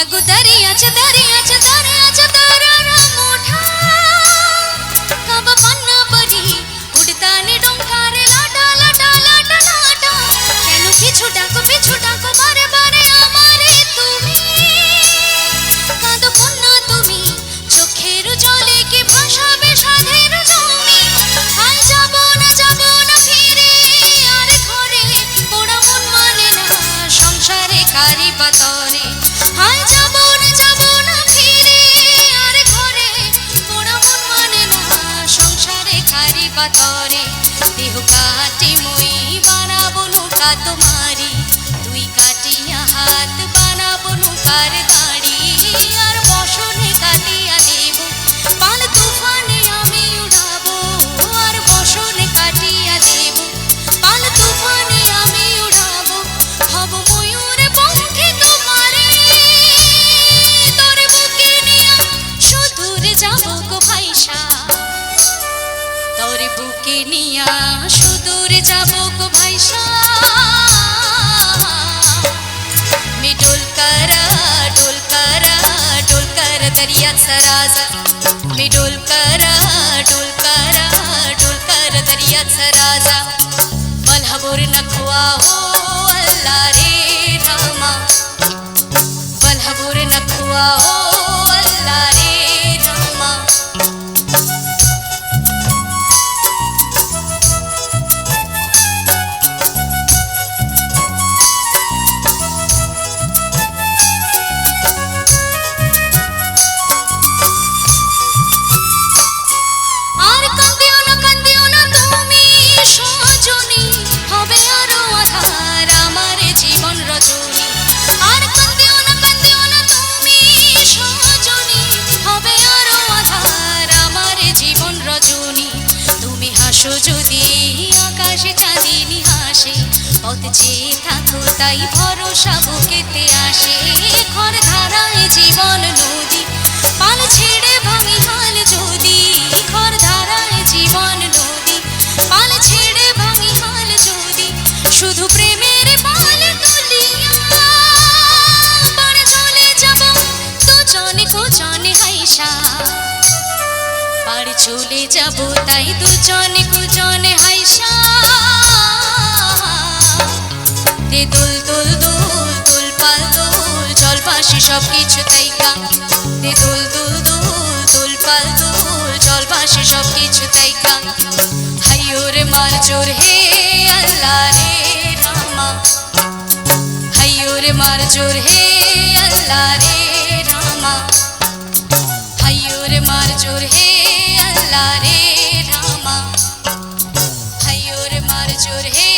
దరియగు దరియచ దరియచ దరియచ దరియచ পাথরে দেহ কাটি মই বানাবো নৌকা তোমারি তুই কাটিয়া হাত বানাবো নৌকার বুকে নিয়া সুদূর যাব গো ভাইসা মিডোল করা ডোল কারা ডোল কারা দরিয়া সরাজ মিডোল কারা ডোল করা ডোল কারা দরিয়া সরাজা বলহবুর নখুয়া হো আল্লাহ রে রামা বলহবুর নখুয়া হো আল্লাহ রে তুমি যদি আকাশে চাঁদিনি হাসে পথ চেয়ে থাকো তাই ভরসা বুকেতে আসে। ঘর ধারায় জীবন নদী, পাল ছেড়ে ভাঙি হাল যদি। ঘর ধারায় জীবন নদী, পাল ছেড়ে ভাঙি হাল যদি। শুধু প্রেমের পাল তুলিয়া পার চলে যাব, দুজনে কুজনে হাইসা। চলে যাব, তাই দুজনে কুজনে হাইসা। তে দুল দুল দুল দুল পাল দুল, জল পাশে সব কিছু তাইকা। তে দুল দুল দুল দুল পাল দুল, জল পাশে সব কিছু তাই তাইকা। হাইয়োর মার জোর হে আল্লাহ রে রামা। হাইয়োর মার জোর হে আল্লাহ রে রামা। হাইয়োর মার জোর হে রে রামা হাইয়োর মার জোর হে